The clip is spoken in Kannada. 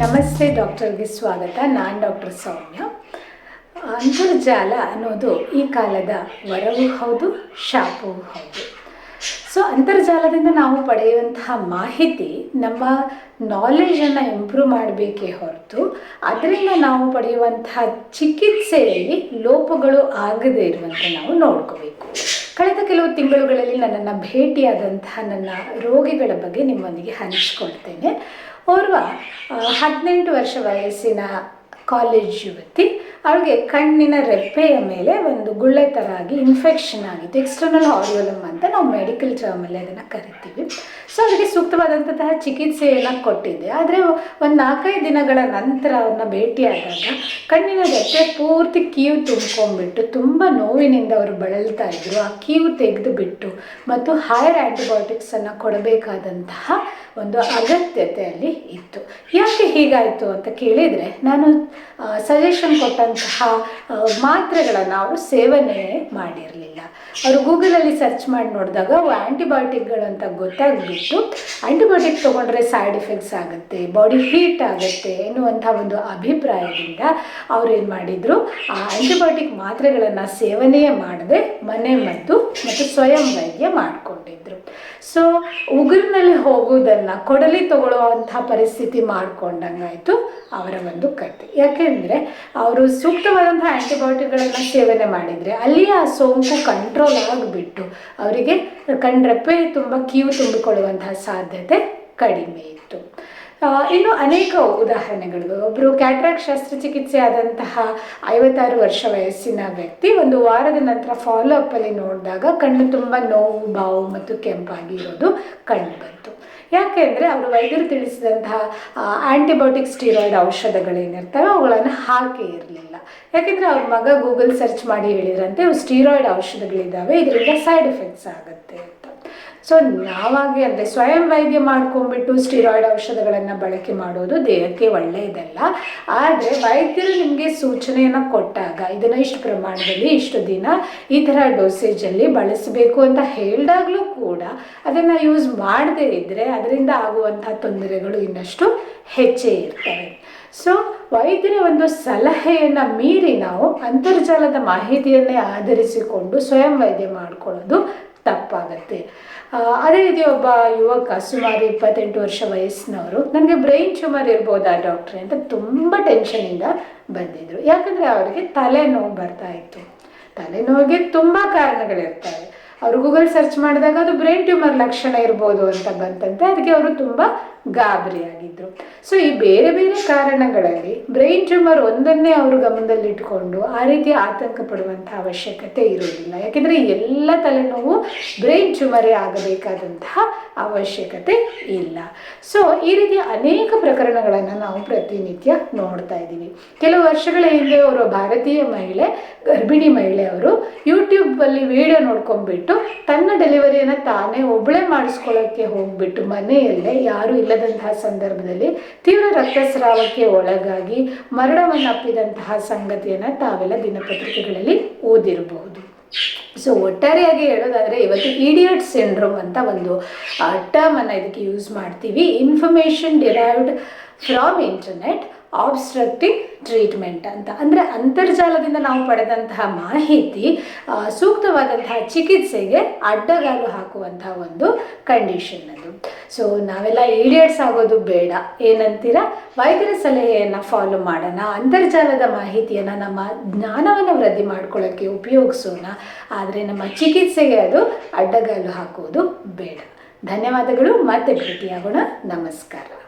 ನಮಸ್ತೆ, ಡಾಕ್ಟರ್ಗೆ ಸ್ವಾಗತ. ನಾನು ಡಾಕ್ಟರ್ ಸೌಮ್ಯ. ಅಂತರ್ಜಾಲ ಅನ್ನೋದು ಈ ಕಾಲದ ವರವೂ ಹೌದು, ಶಾಪವೂ ಹೌದು. ಸೊ ಅಂತರ್ಜಾಲದಿಂದ ನಾವು ಪಡೆಯುವಂತಹ ಮಾಹಿತಿ ನಮ್ಮ ನಾಲೆಜನ್ನು ಇಂಪ್ರೂವ್ ಮಾಡಬೇಕೇ ಹೊರತು, ಅದರಿಂದ ನಾವು ಪಡೆಯುವಂತಹ ಚಿಕಿತ್ಸೆಯಲ್ಲಿ ಲೋಪಗಳು ಆಗದೇ ಇರುವಂತೆ ನಾವು ನೋಡ್ಕೋಬೇಕು. ಕಳೆದ ಕೆಲವು ತಿಂಗಳುಗಳಲ್ಲಿ ನನ್ನನ್ನು ಭೇಟಿಯಾದಂತಹ ನನ್ನ ರೋಗಿಗಳ ಬಗ್ಗೆ ನಿಮ್ಮೊಂದಿಗೆ ಹಂಚಿಕೊಳ್ತೇನೆ. ಓರ್ವ ಹದಿನೆಂಟು ವರ್ಷ ವಯಸ್ಸಿನ ಕಾಲೇಜ್ ಯುವತಿ ಅವಳಿಗೆ ಕಣ್ಣಿನ ರೆಪ್ಪೆಯ ಮೇಲೆ ಒಂದು ಗುಳ್ಳೆ ಥರ ಆಗಿ ಇನ್ಫೆಕ್ಷನ್ ಆಗಿತ್ತು. ಎಕ್ಸ್ಟರ್ನಲ್ ಆರಿಯೋಲಮ್ ಅಂತ ನಾವು ಮೆಡಿಕಲ್ ಟರ್ಮಲ್ಲಿ ಅದನ್ನು ಕರಿತೀವಿ. ಸೊ ಅವರಿಗೆ ಸೂಕ್ತವಾದಂತಹ ಚಿಕಿತ್ಸೆಯನ್ನು ಕೊಟ್ಟಿದ್ದೆ. ಆದರೆ ಒಂದು ನಾಲ್ಕೈದು ದಿನಗಳ ನಂತರ ಅವ್ರನ್ನ ಭೇಟಿಯಾದಾಗ ಕಣ್ಣಿನ ರೆಪ್ಪೆ ಪೂರ್ತಿ ಕೀವು ತುಂಬ್ಕೊಂಡ್ಬಿಟ್ಟು ತುಂಬ ನೋವಿನಿಂದ ಅವರು ಬಳಲ್ತಾ ಇದ್ರು. ಆ ಕೀವು ತೆಗೆದು ಬಿಟ್ಟು ಮತ್ತು ಹೈರ್ ಆ್ಯಂಟಿಬಯೋಟಿಕ್ಸನ್ನು ಕೊಡಬೇಕಾದಂತಹ ಒಂದು ಅಗತ್ಯತೆ ಅಲ್ಲಿ ಇತ್ತು. ಯಾಕೆ ಹೀಗಾಯಿತು ಅಂತ ಕೇಳಿದರೆ ನಾನು ಸಜೆಷನ್ ಕೊಟ್ಟಂತಹ ಆ, ಮಾತ್ರೆಗಳನ್ನು ಅವರು ಸೇವನೆ ಮಾಡಿರಲಿಲ್ಲ. ಅವರು ಗೂಗಲಲ್ಲಿ ಸರ್ಚ್ ಮಾಡಿ ನೋಡಿದಾಗ ಅವು ಆ್ಯಂಟಿಬಯೋಟಿಕ್ಗಳು ಅಂತ ಗೊತ್ತಾಗ್ಬಿಟ್ಟು ಆ್ಯಂಟಿಬಯೋಟಿಕ್ ತೊಗೊಂಡ್ರೆ ಸೈಡ್ ಎಫೆಕ್ಟ್ಸ್ ಆಗುತ್ತೆ ಬಾಡಿ ಹೀಟ್ ಆಗುತ್ತೆ ಎನ್ನುವಂಥ ಒಂದು ಅಭಿಪ್ರಾಯದಿಂದ ಅವ್ರು ಏನು ಮಾಡಿದರು ಆ ಆ್ಯಂಟಿಬಯೋಟಿಕ್ ಮಾತ್ರೆಗಳನ್ನು ಸೇವನೆಯೇ ಮಾಡದೆ ಮನೆ ಮದ್ದು ಮತ್ತು ಸ್ವಯಂ ವೈದ್ಯ ಮಾಡಿಕೊಂಡಿದ್ರು. ಸೊ ಉಗುರಿನಲ್ಲಿ ಹೋಗುವುದನ್ನು ಕೊಡಲಿ ತಗೊಳ್ಳುವಂಥ ಪರಿಸ್ಥಿತಿ ಮಾಡ್ಕೊಂಡಂಗಾಯಿತು ಅವರ ಒಂದು ಕತೆ ಯಾಕೆಂದರೆ ಅವರು ಸೂಕ್ತವಾದಂಥ ಆ್ಯಂಟಿಬಯೋಟಿಕ್ಗಳನ್ನು ಸೇವನೆ ಮಾಡಿದರೆ ಅಲ್ಲಿ ಆ ಸೋಂಕು ಕಂಟ್ರೋಲ್ ಆಗಿಬಿಟ್ಟು ಅವರಿಗೆ ಕಣ್ರೆಪ್ಪೆ ತುಂಬ ಕೀವು ತುಂಬಿಕೊಳ್ಳುವಂತಹ ಸಾಧ್ಯತೆ ಕಡಿಮೆ ಇತ್ತು. ಇನ್ನು ಅನೇಕ ಉದಾಹರಣೆಗಳು ಒಬ್ಬರು ಕ್ಯಾಟ್ರಾಕ್ಟ್ ಶಸ್ತ್ರಚಿಕಿತ್ಸೆ ಆದಂತಹ ಐವತ್ತಾರು ವರ್ಷ ವಯಸ್ಸಿನ ವ್ಯಕ್ತಿ ಒಂದು ವಾರದ ನಂತರ ಫಾಲೋ ಅಪ್ಪಲ್ಲಿ ನೋಡಿದಾಗ ಕಣ್ಣು ತುಂಬ ನೋವು, ಬಾವು ಮತ್ತು ಕೆಂಪಾಗಿ ಇರೋದು ಕಂಡು ಬಂತು. ಯಾಕೆಂದರೆ ಅವರು ವೈದ್ಯರು ತಿಳಿಸಿದಂತಹ ಆ್ಯಂಟಿಬಯೋಟಿಕ್ ಸ್ಟೀರಾಯ್ಡ್ ಔಷಧಗಳೇನಿರ್ತವೆ ಅವುಗಳನ್ನು ಹಾಕಿ ಇರಲಿಲ್ಲ. ಯಾಕೆಂದರೆ ಅವ್ರ ಮಗ ಗೂಗಲ್ ಸರ್ಚ್ ಮಾಡಿ ಹೇಳಿದ್ರಂತೆ ಸ್ಟೀರಾಯ್ಡ್ ಔಷಧಗಳಿದ್ದಾವೆ, ಇದರಿಂದ ಸೈಡ್ ಎಫೆಕ್ಟ್ಸ್ ಆಗುತ್ತೆ ಅಂತ. ಸೊ ನಾವಾಗಿ ಅಂದರೆ ಸ್ವಯಂ ವೈದ್ಯ ಮಾಡ್ಕೊಂಡ್ಬಿಟ್ಟು ಸ್ಟಿರಾಯ್ಡ್ ಔಷಧಗಳನ್ನು ಬಳಕೆ ಮಾಡೋದು ದೇಹಕ್ಕೆ ಒಳ್ಳೆಯದಲ್ಲ ಆದರೆ ವೈದ್ಯರು ನಿಮಗೆ ಸೂಚನೆಯನ್ನು ಕೊಟ್ಟಾಗ, ಇದನ್ನು ಇಷ್ಟು ಪ್ರಮಾಣದಲ್ಲಿ, ಇಷ್ಟು ದಿನ ಈ ಥರ ಡೋಸೇಜಲ್ಲಿ ಬಳಸಬೇಕು ಅಂತ ಹೇಳಿದಾಗಲೂ ಕೂಡ ಅದನ್ನು ಯೂಸ್ ಮಾಡದೇ ಇದ್ದರೆ ಅದರಿಂದ ಆಗುವಂಥ ತೊಂದರೆಗಳು ಇನ್ನಷ್ಟು ಹೆಚ್ಚೇ ಇರ್ತವೆ. ಸೊ ವೈದ್ಯರ ಒಂದು ಸಲಹೆಯನ್ನು ಮೀರಿ ನಾವು ಅಂತರ್ಜಾಲದ ಮಾಹಿತಿಯನ್ನೇ ಆಧರಿಸಿಕೊಂಡು ಸ್ವಯಂ ವೈದ್ಯ ಮಾಡ್ಕೊಳ್ಳೋದು ತಪ್ಪಾಗತ್ತೆ. ಅದೇ ರೀತಿ ಒಬ್ಬ ಯುವಕ ಸುಮಾರು ಇಪ್ಪತ್ತೆಂಟು ವರ್ಷ ವಯಸ್ಸಿನವರು, ನನಗೆ ಬ್ರೈನ್ ಟ್ಯೂಮರ್ ಇರ್ಬೋದಾ ಡಾಕ್ಟ್ರೆ ಅಂತ ತುಂಬ ಟೆನ್ಷನಿಂದ ಬಂದಿದ್ರು. ಯಾಕಂದರೆ ಅವರಿಗೆ ತಲೆನೋವು ಬರ್ತಾ ಇತ್ತು. ತಲೆನೋವಿಗೆ ತುಂಬ ಕಾರಣಗಳಿರ್ತವೆ. ಅವರು ಗೂಗಲ್ ಸರ್ಚ್ ಮಾಡಿದಾಗ ಅದು ಬ್ರೈನ್ ಟ್ಯೂಮರ್ ಲಕ್ಷಣ ಇರ್ಬೋದು ಅಂತ ಬಂತಂತೆ. ಅದಕ್ಕೆ ಅವರು ತುಂಬ ಗಾಬರಿಯಾಗಿದ್ದರು ಸೊ ಈ ಬೇರೆ ಬೇರೆ ಕಾರಣಗಳಲ್ಲಿ ಬ್ರೈನ್ ಟ್ಯೂಮರ್ ಒಂದನ್ನೇ ಅವರು ಗಮನದಲ್ಲಿಟ್ಕೊಂಡು ಆ ರೀತಿ ಆತಂಕ ಪಡುವಂಥ ಅವಶ್ಯಕತೆ ಇರೋದಿಲ್ಲ ಯಾಕೆಂದರೆ ಎಲ್ಲ ತಲೆನೋವು ಬ್ರೈನ್ ಟ್ಯೂಮರೇ ಆಗಬೇಕಾದಂತಹ ಅವಶ್ಯಕತೆ ಇಲ್ಲ. ಸೊ ಈ ರೀತಿ ಅನೇಕ ಪ್ರಕರಣಗಳನ್ನು ನಾವು ಪ್ರತಿನಿತ್ಯ ನೋಡ್ತಾ ಇದ್ದೀವಿ. ಕೆಲವು ವರ್ಷಗಳ ಹಿಂದೆ ಅವರು ಭಾರತೀಯ ಮಹಿಳೆ, ಗರ್ಭಿಣಿ ಮಹಿಳೆ ಅವರು ಯೂಟ್ಯೂಬಲ್ಲಿ ವಿಡಿಯೋ ನೋಡ್ಕೊಂಡ್ಬಿಟ್ಟು ತನ್ನ ಡೆಲಿವರಿಯನ್ನು ತಾನೇ ಒಬ್ಬಳೇ ಮಾಡಿಸ್ಕೊಳ್ಳೋಕ್ಕೆ ಹೋಗ್ಬಿಟ್ಟು ಮನೆಯಲ್ಲೇ ಯಾರೂ ಇಲ್ಲದಂತಹ ಸಂದರ್ಭದಲ್ಲಿ ತೀವ್ರ ರಕ್ತಸ್ರಾವಕ್ಕೆ ಒಳಗಾಗಿ ಮರಣವನ್ನಪ್ಪಿದಂತಹ ಸಂಗತಿಯನ್ನು ತಾವೆಲ್ಲ ದಿನಪತ್ರಿಕೆಗಳಲ್ಲಿ ಓದಿರಬಹುದು. ಸೊ ಒಟ್ಟಾರೆಯಾಗಿ ಹೇಳೋದಾದರೆ ಇವತ್ತು ಇಡಿಯಟ್ ಸಿಂಡ್ರೋಮ್ ಅಂತ ಒಂದು ಟರ್ಮನ್ನು ಇದಕ್ಕೆ ಯೂಸ್ ಮಾಡ್ತೀವಿ. Information derived from internet obstructive treatment ಅಂತ. ಅಂದರೆ ಅಂತರ್ಜಾಲದಿಂದ ನಾವು ಪಡೆದಂತಹ ಮಾಹಿತಿ ಸೂಕ್ತವಾದಂತಹ ಚಿಕಿತ್ಸೆಗೆ ಅಡ್ಡಗಾಲು ಹಾಕುವಂತಹ ಒಂದು ಕಂಡೀಷನ್ ಅದು. ಸೊ ನಾವೆಲ್ಲ ಈಡಿಯಟ್ಸ್ ಆಗೋದು ಬೇಡ. ಏನಂತೀರಾ? ವೈದ್ಯರ ಸಲಹೆಯನ್ನು ಫಾಲೋ ಮಾಡೋಣ. ಅಂತರ್ಜಾಲದ ಮಾಹಿತಿಯನ್ನು ನಮ್ಮ ಜ್ಞಾನವನ್ನು ವೃದ್ಧಿ ಮಾಡ್ಕೊಳ್ಳೋಕ್ಕೆ ಉಪಯೋಗಿಸೋಣ. ಆದರೆ ನಮ್ಮ ಚಿಕಿತ್ಸೆಗೆ ಅದು ಅಡ್ಡಗಾಲು ಹಾಕುವುದು ಬೇಡ. ಧನ್ಯವಾದಗಳು. ಮತ್ತೆ ಭೇಟಿಯಾಗೋಣ. ನಮಸ್ಕಾರ.